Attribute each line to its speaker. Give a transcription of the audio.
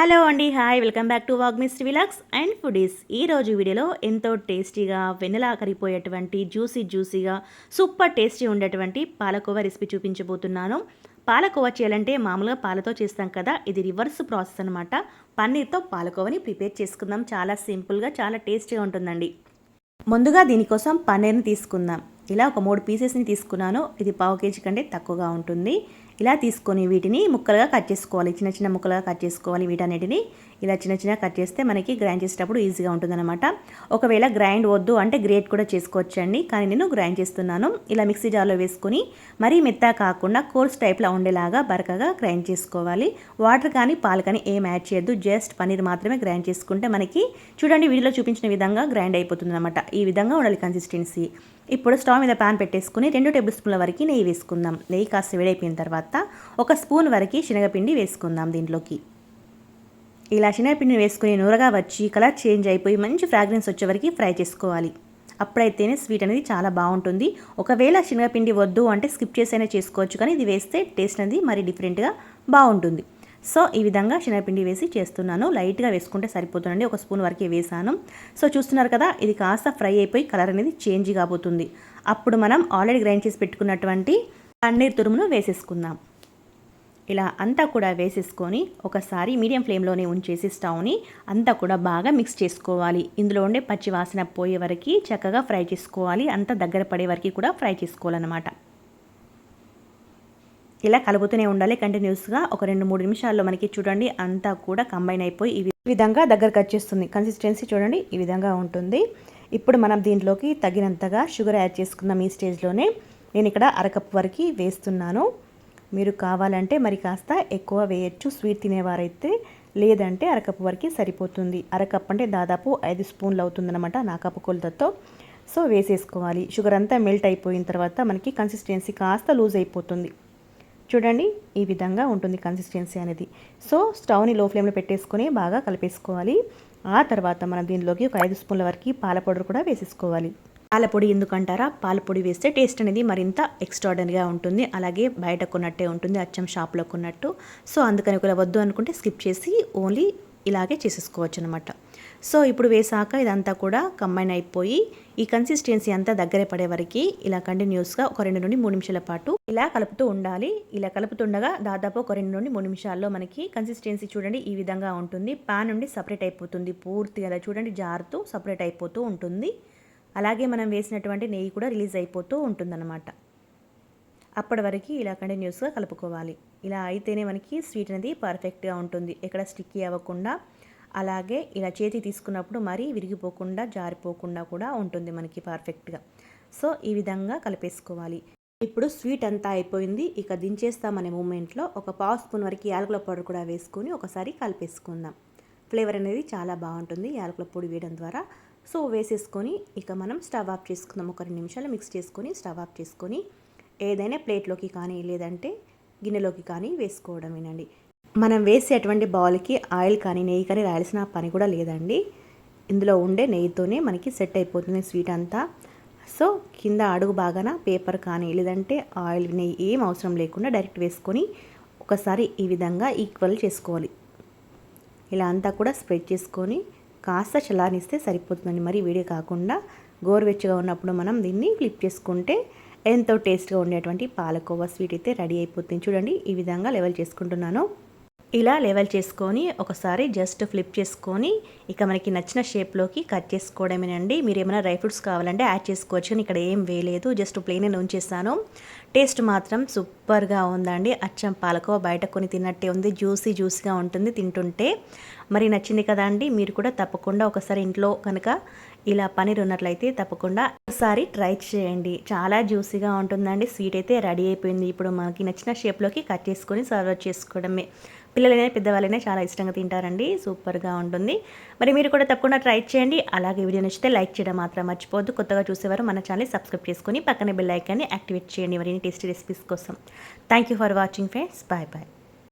Speaker 1: Hello అండి hi welcome back to వాగ్మిస్ట్ విలాక్స్ అండ్ ఫుడీస్. ఈ రోజు వీడియోలో ఎంతో టేస్టీగా వెన్నెలా కరిపోయేటువంటి జ్యూసీ జ్యూసీగా సూపర్ టేస్టీ ఉండేటువంటి పాలకోవా రెసిపీ చూపించబోతున్నాను. పాలకోవా చేయాలంటే మామూలుగా పాలతో చేస్తాం కదా ఇది రివర్స్ ప్రాసెస్ అనమాట పన్నీర్తో పాలకోవని ప్రిపేర్ చేసుకుందాం. చాలా సింపుల్గా చాలా టేస్టీగా ఉంటుందండి. ముందుగా దీనికోసం పన్నీర్ని తీసుకుందాం. ఇలా ఒక మూడు పీసెస్ని తీసుకున్నాను. ఇది పావు కేజీ కంటే తక్కువగా ఉంటుంది. ఇలా తీసుకొని వీటిని ముక్కలుగా కట్ చేసుకోవాలి. చిన్న చిన్న ముక్కలుగా కట్ చేసుకోవాలి వీటన్నిటిని. ఇలా చిన్న చిన్న కట్ చేస్తే మనకి గ్రైండ్ చేసేటప్పుడు ఈజీగా ఉంటుందన్నమాట. ఒకవేళ గ్రైండ్ వద్దు అంటే గ్రేట్ కూడా చేసుకోవచ్చండి. కానీ నేను గ్రైండ్ చేస్తున్నాను. ఇలా మిక్సీ జార్లో వేసుకొని మరీ మెత్తా కాకుండా కోర్స్ టైప్లో ఉండేలాగా బరకగా గ్రైండ్ చేసుకోవాలి. వాటర్ కానీ పాలు కానీ ఏం యాడ్ చేయొద్దు. జస్ట్ పన్నీర్ మాత్రమే గ్రైండ్ చేసుకుంటే మనకి చూడండి వీడియోలో చూపించిన విధంగా గ్రైండ్ అయిపోతుంది అనమాట ఈ విధంగా ఉండాలి కన్సిస్టెన్సీ. ఇప్పుడు స్టవ్ మీద ప్యాన్ పెట్టేసుకుని రెండు టేబుల్ స్పూన్ల వరకు నెయ్యి వేసుకుందాం. నెయ్యి కాస్త వేడైపోయిన తర్వాత ఒక స్పూన్ వరకు శనగపిండి వేసుకుందాం దీంట్లోకి. ఇలా శనగపిండిని వేసుకుని నూరగా వచ్చి కలర్ చేంజ్ అయిపోయి మంచి ఫ్రాగ్రెన్స్ వచ్చే వరకు ఫ్రై చేసుకోవాలి. అప్పుడైతేనే స్వీట్ అనేది చాలా బాగుంటుంది. ఒకవేళ శనగపిండి వద్దు అంటే స్కిప్ చేసైనా చేసుకోవచ్చు కానీ ఇది వేస్తే టేస్ట్ అనేది మరి డిఫరెంట్గా బాగుంటుంది. సో ఈ విధంగా శనగపిండి వేసి చేస్తున్నాను. లైట్గా వేసుకుంటే సరిపోతుందండి. ఒక స్పూన్ వరకే వేసాను. సో చూస్తున్నారు కదా ఇది కాస్త ఫ్రై అయిపోయి కలర్ అనేది చేంజ్ కాబోతుంది. అప్పుడు మనం ఆల్రెడీ గ్రైండ్ చేసి పెట్టుకున్నటువంటి పన్నీర్ తురుమును వేసేసుకుందాం. ఇలా అంతా కూడా వేసేసుకొని ఒకసారి మీడియం ఫ్లేమ్లోనే ఉంచేసి స్టవ్ని అంతా కూడా బాగా మిక్స్ చేసుకోవాలి. ఇందులో ఉండే పచ్చి వాసన పోయే వరకు చక్కగా ఫ్రై చేసుకోవాలి. అంతా దగ్గర పడే వరకు కూడా ఫ్రై చేసుకోవాలన్నమాట. ఇలా కలుపుతూనే ఉండాలి. కంటిన్యూస్గా ఒక రెండు మూడు నిమిషాల్లో మనకి చూడండి అంతా కూడా కంబైన్ అయిపోయి ఈ విధంగా దగ్గరకు వచ్చేస్తుంది. కన్సిస్టెన్సీ చూడండి ఈ విధంగా ఉంటుంది. ఇప్పుడు మనం దీంట్లోకి తగినంతగా షుగర్ యాడ్ చేసుకుందాం ఈ స్టేజ్లోనే. నేను ఇక్కడ అరకప్పు వరకు వేస్తున్నాను. మీరు కావాలంటే మరి కాస్త ఎక్కువ వేయచ్చు. స్వీట్ తినేవారైతే లేదంటే అరకప్పు వరకు సరిపోతుంది. అరకప్పు అంటే దాదాపు ఐదు స్పూన్లు అవుతుందన్నమాట నా కప్పు కొలతతో. సో వేసేసుకోవాలి. షుగర్ అంతా మెల్ట్ అయిపోయిన తర్వాత మనకి కన్సిస్టెన్సీ కాస్త లూజ్ అయిపోతుంది. చూడండి ఈ విధంగా ఉంటుంది కన్సిస్టెన్సీ అనేది. సో స్టవ్ని లో ఫ్లేమ్లో పెట్టేసుకొని బాగా కలిపేసుకోవాలి. ఆ తర్వాత మనం దీనిలోకి ఒక ఐదు స్పూన్ల వరకు పాల పౌడర్ కూడా వేసేసుకోవాలి. పాలపొడి ఎందుకంటారా? పాలపొడి వేస్తే టేస్ట్ అనేది మరింత ఎక్స్ట్రాడనరీగా ఉంటుంది. అలాగే బయట కొన్నట్టే ఉంటుంది అచ్చం షాప్లో కొన్నట్టు సో అందుకని ఒకవేళ వద్దు అనుకుంటే స్కిప్ చేసి ఓన్లీ ఇలాగే చేసేసుకోవచ్చు అనమాట సో ఇప్పుడు వేసాక ఇదంతా కూడా కంబైన్ అయిపోయి ఈ కన్సిస్టెన్సీ అంతా దగ్గర పడే వరకు ఇలా కంటిన్యూస్గా ఒక రెండు నుండి మూడు నిమిషాల పాటు ఇలా కలుపుతూ ఉండాలి. ఇలా కలుపుతుండగా దాదాపు ఒక రెండు నుండి మూడు నిమిషాల్లో మనకి కన్సిస్టెన్సీ చూడండి ఈ విధంగా ఉంటుంది. పాన్ నుండి సపరేట్ అయిపోతుంది పూర్తిగా. చూడండి జారుతూ సపరేట్ అయిపోతూ ఉంటుంది. అలాగే మనం వేసినటువంటి నెయ్యి కూడా రిలీజ్ అయిపోతూ ఉంటుందన్నమాట. అప్పటి వరకు ఇలా కంటిన్యూస్గా కలుపుకోవాలి. ఇలా అయితేనే మనకి స్వీట్ అనేది పర్ఫెక్ట్గా ఉంటుంది. ఎక్కడ స్టిక్కీ అవ్వకుండా అలాగే ఇలా చేతి తీసుకున్నప్పుడు మరీ విరిగిపోకుండా జారిపోకుండా కూడా ఉంటుంది మనకి పర్ఫెక్ట్గా సో ఈ విధంగా కలిపేసుకోవాలి. ఇప్పుడు స్వీట్ అంతా అయిపోయింది. ఇక దించేస్తామనే మూమెంట్లో ఒక పావు స్పూన్ వరకు యాలకుల పౌడర్ కూడా వేసుకొని ఒకసారి కలిపేసుకుందాం. ఫ్లేవర్ అనేది చాలా బాగుంటుంది యాలకుల పొడి వేయడం ద్వారా. సో వేసేసుకొని ఇక మనం స్టవ్ ఆఫ్ చేసుకుందాం. ఒక రెండు నిమిషాలు మిక్స్ చేసుకొని స్టవ్ ఆఫ్ చేసుకొని ఏదైనా ప్లేట్లోకి కానీ లేదంటే గిన్నెలోకి కానీ వేసుకోవడమేనండి మనం వేసేటువంటి బౌల్కి ఆయిల్ కానీ నెయ్యి కానీ రాయాల్సిన పని కూడా లేదండి. ఇందులో ఉండే నెయ్యితోనే మనకి సెట్ అయిపోతుంది స్వీట్ అంతా. సో కింద అడుగు బాగాన పేపర్ కానీ లేదంటే ఆయిల్ నెయ్యి ఏం అవసరం లేకుండా డైరెక్ట్ వేసుకొని ఒకసారి ఈ విధంగా ఈక్వల్ చేసుకోవాలి. ఇలా అంతా కూడా స్ప్రెడ్ చేసుకొని కాస్త చలానిస్తే సరిపోతుందండి. మరి వేడి కాకుండా గోరువెచ్చగా ఉన్నప్పుడు మనం దీన్ని ఫ్లిప్ చేసుకుంటే ఎంతో టేస్ట్గా ఉండేటువంటి పాలకోవా స్వీట్ అయితే రెడీ అయిపోతుంది. చూడండి ఈ విధంగా లెవెల్ చేసుకుంటున్నాను. ఇలా లెవెల్ చేసుకొని ఒకసారి జస్ట్ ఫ్లిప్ చేసుకొని ఇక మనకి నచ్చిన షేప్లోకి కట్ చేసుకోవడమేనండి. మీరు ఏమైనా డ్రై ఫ్రూట్స్ కావాలంటే యాడ్ చేసుకోవచ్చు ఇక్కడ ఏం వేయలేదు. Just plain ఉంచేసాను. టేస్ట్ మాత్రం సూపర్గా ఉందండి. అచ్చం పాలకో బయట కొని తిన్నట్టే ఉంది. జ్యూసీ జ్యూసీగా ఉంటుంది తింటుంటే. మరి నచ్చింది కదా అండి. మీరు కూడా తప్పకుండా ఒకసారి ఇంట్లో కనుక ఇలా పనీర్ ఉన్నట్లయితే తప్పకుండా ఒకసారి ట్రై చేయండి. చాలా జ్యూసీగా ఉంటుందండి. స్వీట్ అయితే రెడీ అయిపోయింది. ఇప్పుడు మనకి నచ్చిన షేప్లోకి కట్ చేసుకొని సర్వ్ చేసుకోవడమే. పిల్లలైనా పెద్దవాళ్ళైనా చాలా ఇష్టంగా తింటారండి. సూపర్గా ఉంటుంది. మరి మీరు కూడా తప్పకుండా ట్రై చేయండి. అలాగే వీడియో నచ్చితే లైక్ చేయడం మాత్రం మర్చిపోవద్దు. కొత్తగా చూసేవారు మన ఛానల్ సబ్స్క్రైబ్ చేసుకొని పక్కనే బెల్ ఐకాన్ని యాక్టివేట్ చేయండి. మరిన్ని టేస్టీ రెసిపీస్ కోసం. Thank you for watching friends bye bye